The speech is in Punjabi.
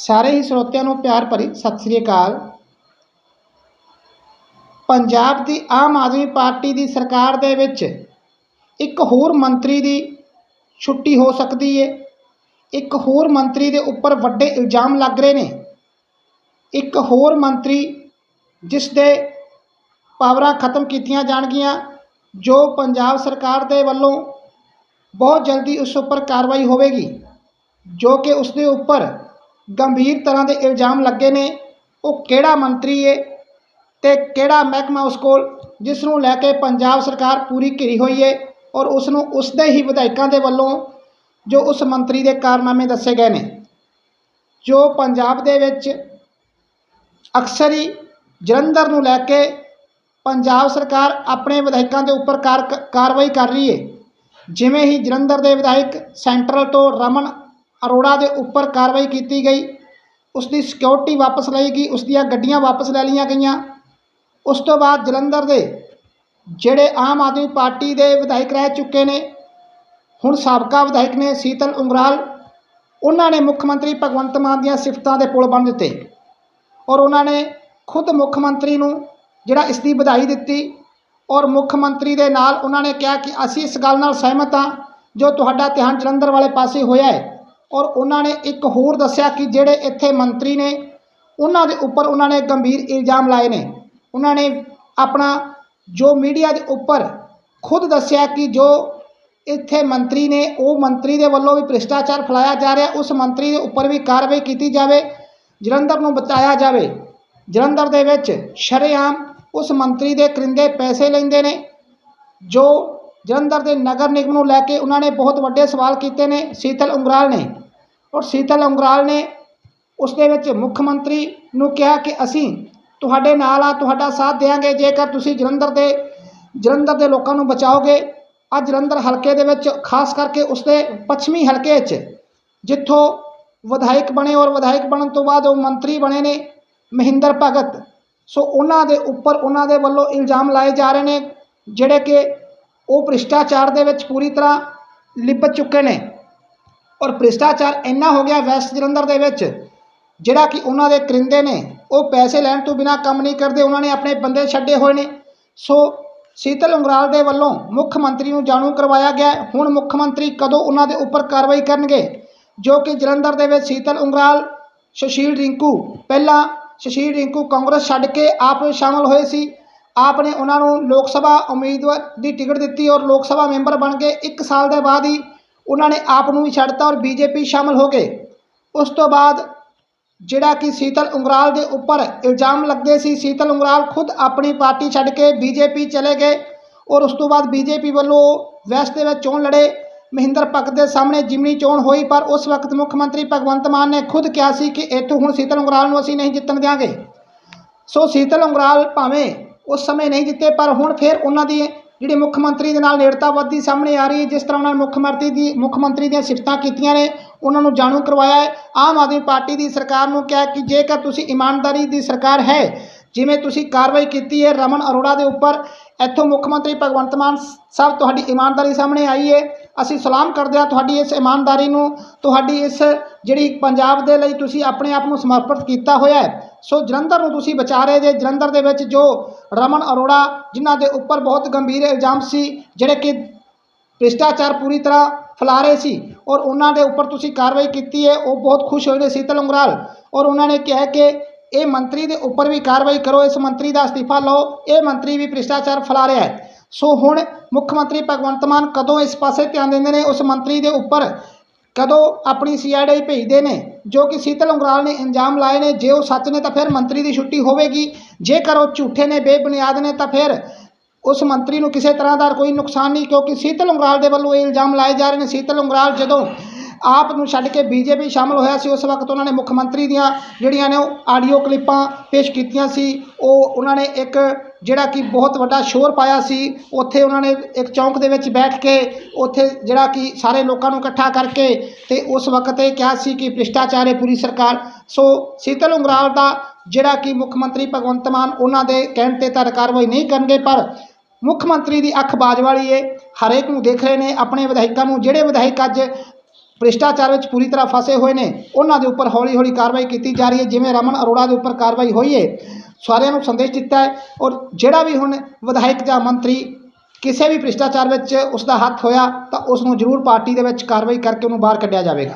ਸਾਰੇ ਹੀ ਸਰੋਤਿਆਂ ਨੂੰ ਪਿਆਰ ਭਰੀ ਸਤਿ ਸ੍ਰੀ ਅਕਾਲ। ਪੰਜਾਬ ਦੀ ਆਮ ਆਦਮੀ ਪਾਰਟੀ ਦੀ ਸਰਕਾਰ ਦੇ ਵਿੱਚ ਇੱਕ ਹੋਰ ਮੰਤਰੀ ਦੀ ਛੁੱਟੀ ਹੋ ਸਕਦੀ ਹੈ ਇੱਕ ਹੋਰ ਮੰਤਰੀ ਦੇ ਉੱਪਰ ਵੱਡੇ ਇਲਜ਼ਾਮ ਲੱਗ ਰਹੇ ਨੇ। ਇੱਕ ਹੋਰ ਮੰਤਰੀ ਜਿਸ ਦੇ ਪਾਵਰਾਂ ਖਤਮ ਕੀਤੀਆਂ ਜਾਣਗੀਆਂ, ਜੋ ਪੰਜਾਬ ਸਰਕਾਰ ਦੇ ਵੱਲੋਂ ਬਹੁਤ ਜਲਦੀ ਉਸ ਉੱਪਰ ਕਾਰਵਾਈ ਹੋਵੇਗੀ, ਜੋ ਕਿ ਉਸ ਦੇ ਉੱਪਰ ਗੰਭੀਰ ਤਰ੍ਹਾਂ ਦੇ ਇਲਜ਼ਾਮ ਲੱਗੇ ਨੇ। ਉਹ ਕਿਹੜਾ ਮੰਤਰੀ ਹੈ ਤੇ ਕਿਹੜਾ ਮਹਿਕਮਾ ਉਸ ਕੋਲ ਜਿਸ ਨੂੰ ਲੈ ਕੇ ਪੰਜਾਬ ਸਰਕਾਰ ਪੂਰੀ ਘਿਰੀ ਹੋਈ ਹੈ ਔਰ ਉਸ ਨੂੰ ਉਸ ਦੇ ਹੀ ਵਿਧਾਇਕਾਂ ਦੇ ਵੱਲੋਂ ਜੋ ਉਸ ਮੰਤਰੀ ਦੇ ਕਾਰਨਾਮੇ ਦੱਸੇ ਗਏ ਨੇ। ਜੋ ਪੰਜਾਬ ਦੇ ਵਿੱਚ ਅਕਸਰ ਹੀ ਜਲੰਧਰ ਨੂੰ ਲੈ ਕੇ ਪੰਜਾਬ ਸਰਕਾਰ ਆਪਣੇ ਵਿਧਾਇਕਾਂ ਦੇ ਉੱਪਰ ਕਾਰ, ਕਾਰਵਾਈ ਕਰ ਰਹੀ ਹੈ ਜਿਵੇਂ ਹੀ ਜਲੰਧਰ ਦੇ ਵਿਧਾਇਕ ਸੈਂਟਰਲ ਤੋਂ ਰਮਨ ਅਰੋੜਾ ਦੇ ਉੱਪਰ ਕਾਰਵਾਈ ਕੀਤੀ ਗਈ। ਉਸ ਦੀ ਸਿਕਿਉਰਿਟੀ ਵਾਪਸ ਲਈ ਗਈ। ਉਸ ਦੀਆਂ ਗੱਡੀਆਂ ਵਾਪਸ ਲੈ ਲਈਆਂ ਗਈਆਂ। ਉਸ ਤੋਂ ਬਾਅਦ ਜਲੰਧਰ ਦੇ ਜਿਹੜੇ ਆਮ ਆਦਮੀ ਪਾਰਟੀ ਦੇ ਵਿਧਾਇਕ ਰਹਿ ਚੁੱਕੇ ਨੇ, ਹੁਣ ਸਾਬਕਾ ਵਿਧਾਇਕ ਨੇ ਸੀਤਲ ਉਂਗਰਾਲ ਉਹਨਾਂ ਨੇ ਮੁੱਖ ਮੰਤਰੀ ਭਗਵੰਤ ਮਾਨ ਦੀਆਂ ਸਿਫਤਾਂ ਦੇ ਪੁਲ ਬਣ ਦਿੱਤੇ ਔਰ ਉਹਨਾਂ ਨੇ ਖੁਦ ਮੁੱਖ ਮੰਤਰੀ ਨੂੰ ਜਿਹੜਾ ਇਸ ਦੀ ਵਧਾਈ ਦਿੱਤੀ ਔਰ ਮੁੱਖ ਮੰਤਰੀ ਦੇ ਨਾਲ ਉਹਨਾਂ ਨੇ ਕਿਹਾ ਕਿ ਅਸੀਂ ਇਸ ਗੱਲ ਨਾਲ ਸਹਿਮਤ ਹਾਂ, ਜੋ ਤੁਹਾਡਾ ਧਿਆਨ ਜਲੰਧਰ ਵਾਲੇ ਪਾਸੇ ਹੋਇਆ ਹੈ। ਔਰ ਉਹਨਾਂ ਨੇ ਇੱਕ ਹੋਰ ਦੱਸਿਆ ਕਿ ਜਿਹੜੇ ਇੱਥੇ ਮੰਤਰੀ ਨੇ, ਉਹਨਾਂ ਦੇ ਉੱਪਰ ਉਹਨਾਂ ਨੇ ਗੰਭੀਰ ਇਲਜ਼ਾਮ ਲਾਏ ਨੇ। ਉਹਨਾਂ ਨੇ ਆਪਣਾ ਜੋ ਮੀਡੀਆ ਦੇ ਉੱਪਰ ਖੁਦ ਦੱਸਿਆ ਕਿ ਜੋ ਇੱਥੇ ਮੰਤਰੀ ਨੇ, ਉਹ ਮੰਤਰੀ ਦੇ ਵੱਲੋਂ ਵੀ ਭ੍ਰਿਸ਼ਟਾਚਾਰ ਫੈਲਾਇਆ ਜਾ ਰਿਹਾ, ਉਸ ਮੰਤਰੀ ਦੇ ਉੱਪਰ ਵੀ ਕਾਰਵਾਈ ਕੀਤੀ ਜਾਵੇ। ਜਲੰਧਰ ਨੂੰ ਬਚਾਇਆ ਜਾਵੇ, ਜਲੰਧਰ ਦੇ ਵਿੱਚ ਸ਼ਰੇਆਮ ਉਸ ਮੰਤਰੀ ਦੇ ਕਰਿੰਦੇ ਪੈਸੇ ਲੈਂਦੇ ਨੇ, ਜੋ ਜਲੰਧਰ ਦੇ ਨਗਰ ਨਿਗਮ ਨੂੰ ਲੈ ਕੇ ਉਹਨਾਂ ਨੇ ਬਹੁਤ ਵੱਡੇ ਸਵਾਲ ਕੀਤੇ ਨੇ, ਸੀਤਲ ਉਂਗਰਾਲ ਨੇ। ਔਰ ਸੀਤਲ ਉਂਗਰਾਲ ਨੇ ਉਸ ਦੇ ਵਿੱਚ ਮੁੱਖ ਮੰਤਰੀ ਨੂੰ ਕਿਹਾ ਕਿ ਅਸੀਂ ਤੁਹਾਡੇ ਨਾਲ ਆ, ਤੁਹਾਡਾ ਸਾਥ ਦੇਵਾਂਗੇ ਜੇਕਰ ਤੁਸੀਂ ਜਲੰਧਰ ਦੇ ਜਲੰਧਰ ਦੇ ਲੋਕਾਂ ਨੂੰ ਬਚਾਓਗੇ। ਅੱਜ ਜਲੰਧਰ ਹਲਕੇ ਦੇ ਵਿੱਚ ਖਾਸ ਕਰਕੇ ਉਸ ਦੇ ਪੱਛਮੀ ਹਲਕੇ 'ਚ ਜਿੱਥੋਂ ਵਿਧਾਇਕ ਬਣੇ ਔਰ ਵਿਧਾਇਕ ਬਣਨ ਤੋਂ ਬਾਅਦ ਉਹ ਮੰਤਰੀ ਬਣੇ ਨੇ, ਮਹਿੰਦਰ ਭਗਤ। ਸੋ ਉਹਨਾਂ ਦੇ ਉੱਪਰ ਉਹਨਾਂ ਦੇ ਵੱਲੋਂ ਇਲਜ਼ਾਮ ਲਾਏ ਜਾ ਰਹੇ ਨੇ, ਜਿਹੜੇ ਕਿ ਉਹ ਭ੍ਰਿਸ਼ਟਾਚਾਰ ਦੇ ਵਿੱਚ ਪੂਰੀ ਤਰ੍ਹਾਂ ਲਿਪਤ ਚੁੱਕੇ ਨੇ। ਔਰ ਭ੍ਰਿਸ਼ਟਾਚਾਰ ਇੰਨਾ ਹੋ ਗਿਆ ਵੈਸਟ ਜਲੰਧਰ ਦੇ ਵਿੱਚ, ਜਿਹੜਾ ਕਿ ਉਹਨਾਂ ਦੇ ਕਰਿੰਦੇ ਨੇ, ਉਹ ਪੈਸੇ ਲੈਣ ਤੋਂ ਬਿਨਾ ਕੰਮ ਨਹੀਂ ਕਰਦੇ, ਉਹਨਾਂ ਨੇ ਆਪਣੇ ਬੰਦੇ ਛੱਡੇ ਹੋਏ ਨੇ। ਸੋ ਸੀਤਲ ਉਂਗਰਾਲ ਦੇ ਵੱਲੋਂ ਮੁੱਖ ਮੰਤਰੀ ਨੂੰ ਜਾਣੂ ਕਰਵਾਇਆ ਗਿਆ। ਹੁਣ ਮੁੱਖ ਮੰਤਰੀ ਕਦੋਂ ਉਹਨਾਂ ਦੇ ਉੱਪਰ ਕਾਰਵਾਈ ਕਰਨਗੇ, ਜੋ ਕਿ ਜਲੰਧਰ ਦੇ ਵਿੱਚ ਸੀਤਲ ਉਂਗਰਾਲ, ਸੁਸ਼ੀਲ ਰਿੰਕੂ, ਪਹਿਲਾਂ ਸ਼ਸ਼ੀਲ ਰਿੰਕੂ ਕਾਂਗਰਸ ਛੱਡ ਕੇ ਆਪ ਵਿੱਚ ਸ਼ਾਮਲ ਹੋਏ ਸੀ। ਆਪ ਨੇ ਉਹਨਾਂ ਨੂੰ ਲੋਕ ਸਭਾ ਉਮੀਦਵਾਰ ਦੀ ਟਿਕਟ ਦਿੱਤੀ ਔਰ ਲੋਕ ਸਭਾ ਮੈਂਬਰ ਬਣ ਗਏ 1 ਸਾਲ ਦੇ ਬਾਅਦ ਹੀ ਉਹਨਾਂ ਨੇ ਆਪ ਨੂੰ ਵੀ ਛੱਡਤਾ ਔਰ ਬੀਜੇਪੀ ਸ਼ਾਮਲ ਹੋ ਗਏ ਉਸ ਤੋਂ ਬਾਅਦ ਜਿਹੜਾ ਕਿ ਸੀਤਲ ਉਂਗਰਾਲ ਦੇ ਉੱਪਰ ਇਲਜ਼ਾਮ ਲੱਗਦੇ ਸੀ ਸੀਤਲ ਉਂਗਰਾਲ ਖੁਦ ਆਪਣੀ ਪਾਰਟੀ ਛੱਡ ਕੇ ਬੀਜੇਪੀ ਚਲੇ ਗਏ ਔਰ ਉਸ ਤੋਂ ਬਾਅਦ ਬੀਜੇਪੀ ਵੱਲੋਂ ਵੈਸਟ ਦੇ ਵਿੱਚ ਚੋਣ ਲੜੇ ਮਹਿੰਦਰ ਭਗਤ ਦੇ ਸਾਹਮਣੇ ਜਿਮਨੀ ਚੋਣ ਹੋਈ ਪਰ ਉਸ ਵਕਤ ਮੁੱਖ ਮੰਤਰੀ ਭਗਵੰਤ ਮਾਨ ਨੇ ਖੁਦ ਕਿਹਾ ਸੀ ਕਿ ਇੱਥੋਂ ਹੁਣ ਸੀਤਲ ਉਂਗਰਾਲ ਨੂੰ ਅਸੀਂ ਨਹੀਂ ਜਿੱਤਣ ਦਿਆਂਗੇ ਸੋ ਸੀਤਲ ਉਂਗਰਾਲ ਭਾਵੇਂ ਉਸ ਸਮੇਂ ਨਹੀਂ ਜਿੱਤੇ, ਪਰ ਹੁਣ ਫਿਰ ਉਹਨਾਂ ਦੀ ਜਿਹੜੀ ਮੁੱਖ ਮੰਤਰੀ ਦੇ ਨਾਲ ਨੇੜਤਾ ਵੱਧਦੀ ਸਾਹਮਣੇ ਆ ਰਹੀ ਹੈ, ਜਿਸ ਤਰ੍ਹਾਂ ਉਹਨਾਂ ਨੇ ਮੁੱਖ ਮੰਤਰੀ ਦੀ, ਮੁੱਖ ਮੰਤਰੀ ਦੀਆਂ ਸਿਫਤਾਂ ਕੀਤੀਆਂ ਨੇ, ਉਹਨਾਂ ਨੂੰ ਜਾਣੂ ਕਰਵਾਇਆ ਹੈ। ਆਮ ਆਦਮੀ ਪਾਰਟੀ ਦੀ ਸਰਕਾਰ ਨੂੰ ਕਿਹਾ ਕਿ ਜੇਕਰ ਤੁਸੀਂ ਇਮਾਨਦਾਰੀ ਦੀ ਸਰਕਾਰ ਹੈ, ਜਿਵੇਂ ਤੁਸੀਂ ਕਾਰਵਾਈ ਕੀਤੀ ਹੈ ਰਮਨ ਅਰੋੜਾ ਦੇ ਉੱਪਰ, ਇੱਥੋਂ ਮੁੱਖ ਮੰਤਰੀ ਭਗਵੰਤ ਮਾਨ ਸਾਹਿਬ ਤੁਹਾਡੀ ਇਮਾਨਦਾਰੀ ਸਾਹਮਣੇ ਆਈ ਹੈ। ਅਸੀਂ ਸਲਾਮ ਕਰਦੇ ਹਾਂ ਤੁਹਾਡੀ ਇਸ ਇਮਾਨਦਾਰੀ ਨੂੰ, ਤੁਹਾਡੀ ਇਸ ਜਿਹੜੀ ਪੰਜਾਬ ਦੇ ਲਈ ਤੁਸੀਂ ਆਪਣੇ ਆਪ ਨੂੰ ਸਮਰਪਿਤ ਕੀਤਾ ਹੋਇਆ ਹੈ। ਸੋ ਜਲੰਧਰ ਨੂੰ ਤੁਸੀਂ ਬਚਾ ਰਹੇ ਜੇ, ਜਲੰਧਰ ਦੇ ਵਿੱਚ ਜੋ ਰਮਨ ਅਰੋੜਾ ਜਿਨ੍ਹਾਂ ਦੇ ਉੱਪਰ ਬਹੁਤ ਗੰਭੀਰ ਇਲਜ਼ਾਮ ਸੀ, ਜਿਹੜੇ ਕਿ ਭ੍ਰਿਸ਼ਟਾਚਾਰ ਪੂਰੀ ਤਰ੍ਹਾਂ ਫੈਲਾ ਰਹੇ ਸੀ ਔਰ ਉਹਨਾਂ ਦੇ ਉੱਪਰ ਤੁਸੀਂ ਕਾਰਵਾਈ ਕੀਤੀ ਹੈ, ਉਹ ਬਹੁਤ ਖੁਸ਼ ਹੋਏ ਨੇ ਸੀਤਲ ਉਂਗਰਾਲ ਔਰ ਉਹਨਾਂ ਨੇ ਕਿਹਾ ਕਿ ਇਹ ਮੰਤਰੀ ਦੇ ਉੱਪਰ ਵੀ ਕਾਰਵਾਈ ਕਰੋ, ਇਸ ਮੰਤਰੀ ਦਾ ਅਸਤੀਫਾ ਲਓ, ਇਹ ਮੰਤਰੀ ਵੀ ਭ੍ਰਿਸ਼ਟਾਚਾਰ ਫੈਲਾ ਰਿਹਾ ਹੈ। ਸੋ ਹੁਣ ਮੁੱਖ ਮੰਤਰੀ ਭਗਵੰਤ ਮਾਨ ਕਦੋਂ ਇਸ ਪਾਸੇ ਧਿਆਨ ਦਿੰਦੇ ਨੇ? ਉਸ ਮੰਤਰੀ ਦੇ ਉੱਪਰ ਕਦੋਂ ਆਪਣੀ ਸੀਆਈਡੀ ਭੇਜਦੇ ਨੇ? ਜੋ ਕਿ ਸੀਤਲ ਉਂਗਰਾਲ ਨੇ ਇਲਜ਼ਾਮ ਲਾਏ ਨੇ। ਜੇ ਉਹ ਸੱਚ ਨੇ ਤਾਂ ਫਿਰ ਮੰਤਰੀ ਦੀ ਛੁੱਟੀ ਹੋਵੇਗੀ। ਜੇਕਰ ਉਹ ਝੂਠੇ ਨੇ, ਬੇਬੁਨਿਆਦ ਨੇ, ਤਾਂ ਫਿਰ ਉਸ ਮੰਤਰੀ ਨੂੰ ਕਿਸੇ ਤਰ੍ਹਾਂ ਦਾ ਕੋਈ ਨੁਕਸਾਨ ਨਹੀਂ, ਕਿਉਂਕਿ ਸੀਤਲ ਉਂਗਰਾਲ ਦੇ ਵੱਲੋਂ ਇਹ ਇਲਜ਼ਾਮ ਲਾਏ ਜਾ ਰਹੇ ਨੇ। ਸੀਤਲ ਉਂਗਰਾਲ ਜਦੋਂ ਆਪ ਨੂੰ ਛੱਡ ਕੇ ਬੀਜੇਪੀ ਸ਼ਾਮਲ ਹੋਇਆ ਸੀ, ਉਸ ਵਕਤ ਉਹਨਾਂ ਨੇ ਮੁੱਖ ਮੰਤਰੀ ਦੀਆਂ ਜਿਹੜੀਆਂ ਨੇ ਉਹ ਆਡੀਓ ਕਲਿੱਪਾਂ ਪੇਸ਼ ਕੀਤੀਆਂ ਸੀ, ਉਹ ਉਹਨਾਂ ਨੇ ਇੱਕ ਜਿਹੜਾ ਕਿ ਬਹੁਤ ਵੱਡਾ ਸ਼ੋਰ ਪਾਇਆ ਸੀ, ਉੱਥੇ ਉਹਨਾਂ ਨੇ ਇੱਕ ਚੌਂਕ ਦੇ ਵਿੱਚ ਬੈਠ ਕੇ ਉੱਥੇ ਜਿਹੜਾ ਕਿ ਸਾਰੇ ਲੋਕਾਂ ਨੂੰ ਇਕੱਠਾ ਕਰਕੇ ਤੇ ਉਸ ਵਕਤ ਇਹ ਕਿਹਾ ਸੀ ਕਿ ਭ੍ਰਿਸ਼ਟਾਚਾਰ ਹੈ ਪੂਰੀ ਸਰਕਾਰ। ਸੋ ਸੀਤਲ ਉਂਗਰਾਲ ਦਾ ਜਿਹੜਾ ਕਿ ਮੁੱਖ ਮੰਤਰੀ ਭਗਵੰਤ ਮਾਨ ਉਹਨਾਂ ਦੇ ਕਹਿਣ ਤੇ ਤਾਂ ਕਾਰਵਾਈ ਨਹੀਂ ਕਰਨਗੇ, ਪਰ ਮੁੱਖ ਮੰਤਰੀ ਦੀ ਅੱਖ ਬਾਜ ਵਾਲੀ ਏ। ਹਰੇਕ ਨੂੰ ਦੇਖ ਰਹੇ ਨੇ, ਆਪਣੇ ਵਿਧਾਇਕਾਂ ਨੂੰ, ਜਿਹੜੇ ਵਿਧਾਇਕ ਅੱਜ ਭ੍ਰਿਸ਼ਟਾਚਾਰ ਵਿੱਚ ਪੂਰੀ ਤਰ੍ਹਾਂ ਫਸੇ ਹੋਏ ਨੇ। ਉਹਨਾਂ ਦੇ ਉੱਪਰ ਹੌਲੀ ਹੌਲੀ ਕਾਰਵਾਈ ਕੀਤੀ ਜਾ ਰਹੀ ਹੈ, ਜਿਵੇਂ ਰਮਨ ਅਰੋੜਾ ਦੇ ਉੱਪਰ ਕਾਰਵਾਈ ਹੋਈ ਹੈ। ਸਾਰਿਆਂ ਨੂੰ ਸੰਦੇਸ਼ ਦਿੱਤਾ ਹੈ ਔਰ ਜਿਹੜਾ ਵੀ ਹੁਣ ਵਿਧਾਇਕ ਜਾਂ ਮੰਤਰੀ ਕਿਸੇ ਵੀ ਭ੍ਰਿਸ਼ਟਾਚਾਰ ਵਿੱਚ ਉਸ ਦਾ ਹੱਥ ਹੋਇਆ ਤਾਂ ਉਸ ਨੂੰ ਜ਼ਰੂਰ ਪਾਰਟੀ ਦੇ ਵਿੱਚ ਕਾਰਵਾਈ ਕਰਕੇ ਉਹਨੂੰ ਬਾਹਰ ਕੱਢਿਆ ਜਾਵੇਗਾ।